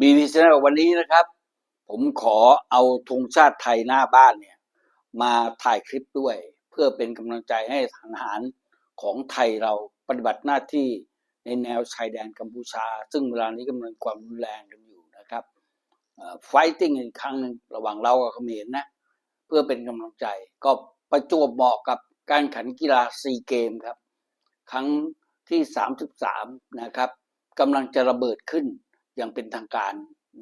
บีบีซีวันนี้นะครับ ผมขอเอาธงชาติไทยหน้าบ้านเนี่ย มาถ่ายคลิปด้วย เพื่อเป็นกำลังใจให้ทหารของไทยเราปฏิบัติหน้าที่ในแนวชายแดนกัมพูชา ซึ่งเวลานี้กำลังความรุนแรงกันอยู่นะครับไฟติ้งอีกครั้งหนึ่งระหว่างเรากับเขมรนะ เพื่อเป็นกำลังใจ ก็ประจวบเหมาะกับการแข่งกีฬาซีเกมครับ ครั้งที่ 33 นะครับกำลังจะระเบิดขึ้น อย่างเป็นทางการ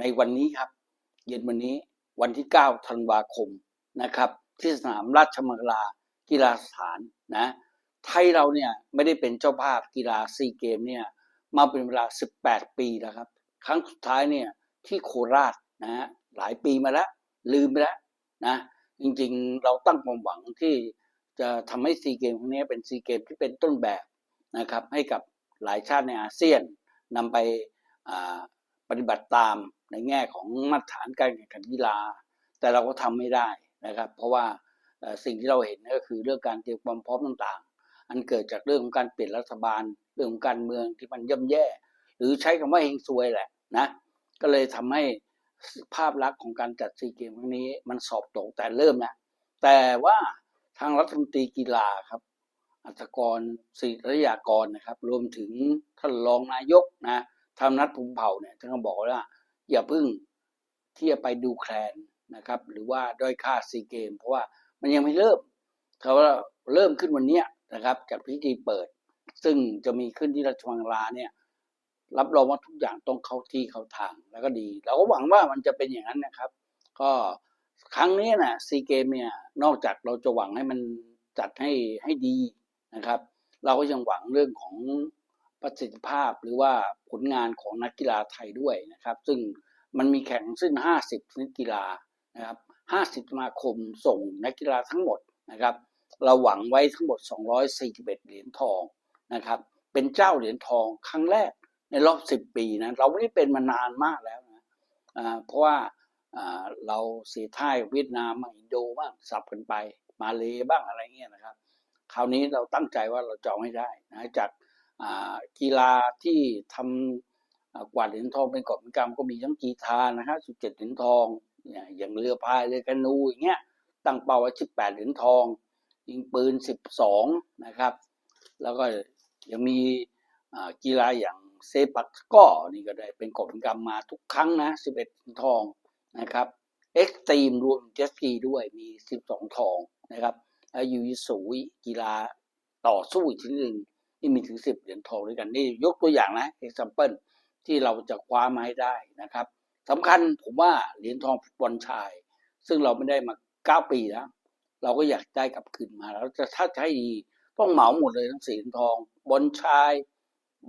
ในวันนี้ครับ เย็นวันนี้วันที่ 9 ธันวาคมนะครับ ที่สนามราชมังคลากีฬาสถานนะ ไทยเราเนี่ยไม่ได้เป็นเจ้าภาพกีฬาซีเกมเนี่ยมาเป็นเวลา 18 ปีแล้วครับ ครั้งสุดท้ายเนี่ยที่โคราชนะฮะหลายปีมาแล้วลืมไปแล้วนะจริงๆเราตั้งความหวังที่จะทำให้ซีเกมครั้งนี้เป็นซีเกมที่เป็นต้นแบบนะครับให้กับหลายชาติในอาเซียนนำไป ปฏิบัติตามในแง่ของมาตรฐานการแข่งขันกีฬา แต่เราก็ทำไม่ได้นะครับ เพราะว่าสิ่งที่เราเห็นก็คือเรื่องการเตรียมความพร้อมต่างๆ อันเกิดจากเรื่องของการเปลี่ยนรัฐบาลเรื่องของการเมืองที่มันย่ำแย่ หรือใช้คำว่าเฮงซวยแหละนะก็เลยทำให้ภาพลักษณ์ของการจัดซีเกมครั้งนี้มันสอบตกแต่เริ่มนะแต่ว่าทางรัฐมนตรีกีฬาครับ อัตกรศิริยากรนะครับ รวมถึงท่านรองนายกนะ ธรรมนัฐภูมิเผ่าเนี่ยท่านก็บอกว่า อย่าพึ่งที่จะไปดูแคลนนะครับ หรือว่าด้อยค่าซีเกม เพราะว่ามันยังไม่เริ่มเขาว่าเริ่มขึ้นวันนี้นะครับจากพิธีเปิด ซึ่งจะมีขึ้นที่ราชวังลาเนี่ยรับรองว่าทุกอย่างต้องเข้าที่เข้าทางแล้วก็ดี เราก็หวังว่ามันจะเป็นอย่างนั้นนะครับ ก็ครั้งนี้นะซีเกมเนี่ยนอกจากเราจะหวังให้มันจัดให้ให้ดีนะครับ เราก็ยังหวังเรื่องของ ประสิทธิภาพหรือว่าผลงานของนักกีฬาไทยด้วยนะครับ ซึ่งมันมีแข่งซึ่ง 50ชนิดกีฬานะครับ50สมาคมส่งนักกีฬาทั้งหมดนะครับ เราหวังไว้ทั้งหมด 241 เหรียญทองนะครับ เป็นเจ้าเหรียญทองครั้งแรกในรอบ 10 ปีนะเราไม่ได้เป็นมานานมากแล้วนะเพราะว่าเราเสียท่ายเวียดนามบ้างอินโดบ้างสับกันไปมาเลบ้างอะไรเงี้ยนะครับ คราวนี้เราตั้งใจว่าเราจองให้ได้นะจาก กีฬาที่ทำกวาดเหรียญทองเป็นกอบเป็นกรรมก็มีทั้งกีฬานะฮะสิบเจ็ดเหรียญทองอย่างเรือพายเรือแคนูอย่างเงี้ยตั้งเป้าไว้สิบแปดเหรียญทอง ยิงปืนสิบสองนะครับ แล้วก็ยังมีกีฬาอย่างเซปักก็นี่ก็ได้เป็นกอบเป็นกรรมมาทุกครั้งนะสิบเอ็ดทองนะครับเอ็กซ์ตรีมรวมเจสกีด้วยมีสิบสองทองนะครับแล้วยูยิสูกีฬาต่อสู้อีกชนิดหนึ่ง ที่มีถึงสิบเหรียญทองด้วยกันนี่ยกตัวอย่างนะ example ที่เราจะคว้ามาให้ได้นะครับสำคัญผมว่าเหรียญทองฟุตบอลชาย ซึ่งเราไม่ได้มาเก้าปีแล้วเราก็อยากได้กลับคืนมาแล้วจะถ้าใช้ดีต้องเหมาหมดเลยทั้งสีเหรียญทองบอลชาย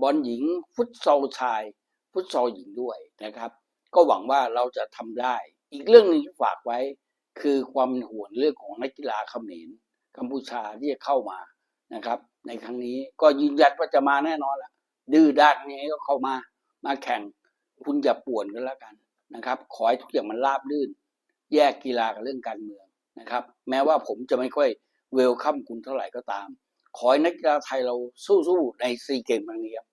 บอลหญิง ฟุตซอลชาย ฟุตซอลหญิงด้วยนะครับ ก็หวังว่าเราจะทำได้ อีกเรื่องหนึ่งที่ฝากไว้ คือความห่วงเรื่องของนักกีฬาเขมรกัมพูชาที่จะเข้ามา นะครับ ในครั้งนี้ก็ยืนยันว่าจะมาแน่นอนละดื้อด้านนี้ก็เข้ามามาแข่ง คุณอย่าป่วนกันแล้วกันนะครับ ขอให้ทุกอย่างมันราบรื่น แยกกีฬากับเรื่องการเมืองนะครับ แม้ว่าผมจะไม่ค่อยเวลคัมคุณเท่าไหร่ก็ตาม ขอให้นักกีฬาไทยเราสู้ๆในซีเกมครั้งนี้ครับ